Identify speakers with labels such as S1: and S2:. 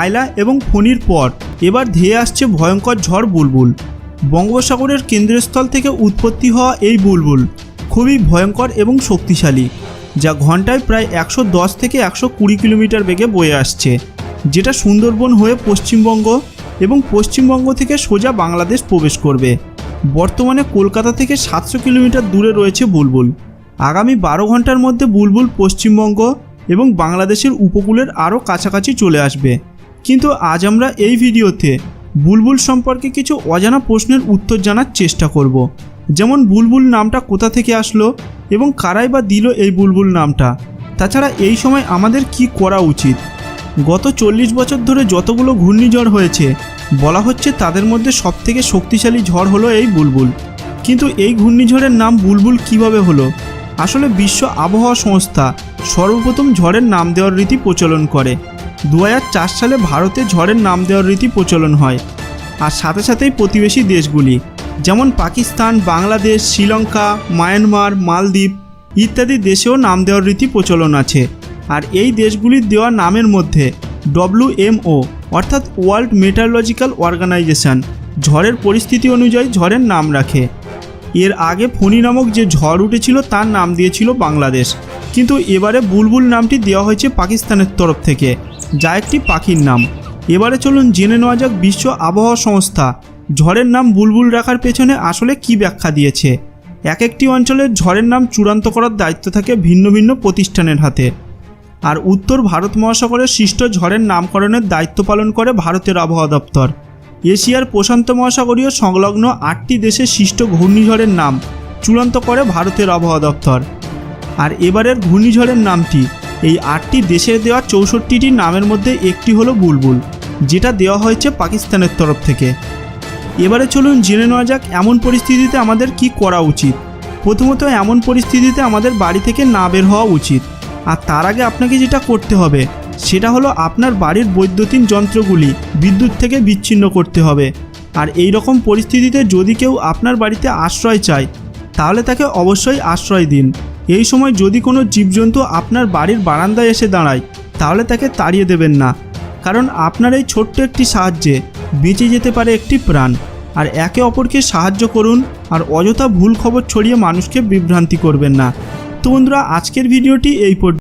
S1: আয়লা এবং ফণির পর এবার ধেয়ে আসছে ভয়ঙ্কর ঝড় বুলবুল। বঙ্গোপসাগরের কেন্দ্রস্থল থেকে উৎপত্তি হওয়া এই বুলবুল খুবই ভয়ঙ্কর এবং শক্তিশালী, যা ঘন্টায় প্রায় একশো দশ থেকে একশো কুড়ি কিলোমিটার বেগে বয়ে আসছে, যেটা সুন্দরবন হয়ে পশ্চিমবঙ্গ এবং পশ্চিমবঙ্গ থেকে সোজা বাংলাদেশ প্রবেশ করবে। বর্তমানে কলকাতা থেকে সাতশো কিলোমিটার দূরে রয়েছে বুলবুল। আগামী বারো ঘণ্টার মধ্যে বুলবুল পশ্চিমবঙ্গ এবং বাংলাদেশের উপকূলের আরও কাছাকাছি চলে আসবে। কিন্তু আজ আমরা এই ভিডিওতে বুলবুল সম্পর্কে কিছু অজানা প্রশ্নের উত্তর জানার চেষ্টা করব। যেমন বুলবুল নামটা কোথা থেকে আসলো এবং কারাই বা দিল এই বুলবুল নামটা। তাছাড়া এই সময় আমাদের কি করা উচিত? গত চল্লিশ বছর ধরে যতগুলো ঘূর্ণিঝড় হয়েছে, বলা হচ্ছে তাদের মধ্যে সবথেকে শক্তিশালী ঝড় হলো এই বুলবুল। কিন্তু এই ঘূর্ণিঝড়ের নাম বুলবুল কীভাবে হলো? আসলে বিশ্ব আবহাওয়া সংস্থা সর্বপ্রথম ঝড়ের নাম দেওয়ার রীতি প্রচলন করে। দু হাজার চার সালে ভারতে ঝড়ের নাম দেওয়ার রীতি প্রচলন হয়। আর সাথে সাথেই প্রতিবেশী দেশগুলি, যেমন পাকিস্তান, বাংলাদেশ, শ্রীলঙ্কা, মায়ানমার, মালদ্বীপ ইত্যাদি দেশেও নাম দেওয়ার রীতি প্রচলন আছে। আর এই দেশগুলির দেওয়া নামের মধ্যে ডব্লিউএমও অর্থাৎ ওয়ার্ল্ড মেটারোলজিক্যাল অর্গানাইজেশন, ঝড়ের পরিস্থিতি অনুযায়ী ঝড়ের নাম রাখে। এর আগে ফণি নামক যে ঝড় উঠেছিল তার নাম দিয়েছিল বাংলাদেশ। কিন্তু এবারে বুলবুল নামটি দেওয়া হয়েছে পাকিস্তানের তরফ থেকে, যা একটি পাখির নাম। এবারে চলুন জেনে নেওয়া যাক বিশ্ব আবহাওয়া সংস্থা। ঝড়ের নাম বুলবুল রাখার পেছনে আসলে কি ব্যাখ্যা দিয়েছে? এক একটি অঞ্চলের ঝড়ের নাম চূড়ান্ত করার দায়িত্ব থাকে ভিন্ন ভিন্ন প্রতিষ্ঠানের হাতে। আর উত্তর ভারত মহাসাগরের সৃষ্ট ঝড়ের নামকরণের দায়িত্ব পালন করে ভারতের আবহাওয়া দপ্তর। এশিয়ার প্রশান্ত মহাসাগরীয় সংলগ্ন আটটি দেশের সৃষ্ট ঘূর্ণিঝড়ের নাম চূড়ান্ত করে ভারতের আবহাওয়া দপ্তর। আর এবারের ঘূর্ণিঝড়ের নামটি। এই আটটি দেশের দেওয়া চৌষট্টিটি নামের মধ্যে একটি হলো বুলবুল, যেটা দেওয়া হয়েছে পাকিস্তানের তরফ থেকে। এবারে চলুন জেনে নেওয়া যাক, এমন পরিস্থিতিতে আমাদের কি করা উচিত। প্রথমত, এমন পরিস্থিতিতে আমাদের বাড়ি থেকে না বের হওয়া উচিত। আর তার আগে আপনাকে যেটা করতে হবে, সেটা হলো আপনার বাড়ির বৈদ্যুতিন যন্ত্রগুলি বিদ্যুৎ থেকে বিচ্ছিন্ন করতে হবে। আর এই রকম পরিস্থিতিতে যদি কেউ আপনার বাড়িতে আশ্রয় চায়, তাহলে তাকে অবশ্যই আশ্রয় দিন। এই সময় যদি কোনো জীবজন্তু আপনার বাড়ির বারান্দায় এসে দাঁড়ায়, তাহলে তাকে তাড়িয়ে দেবেন না। কারণ আপনার এই ছোট্ট একটি সাহায্যে বেঁচে যেতে পারে একটি প্রাণ। আর একে অপরকে সাহায্য করুন আর অযথা ভুল খবর ছড়িয়ে মানুষকে বিভ্রান্তি করবেন না। তো বন্ধুরা, আজকের ভিডিওটি এই পর্যন্ত।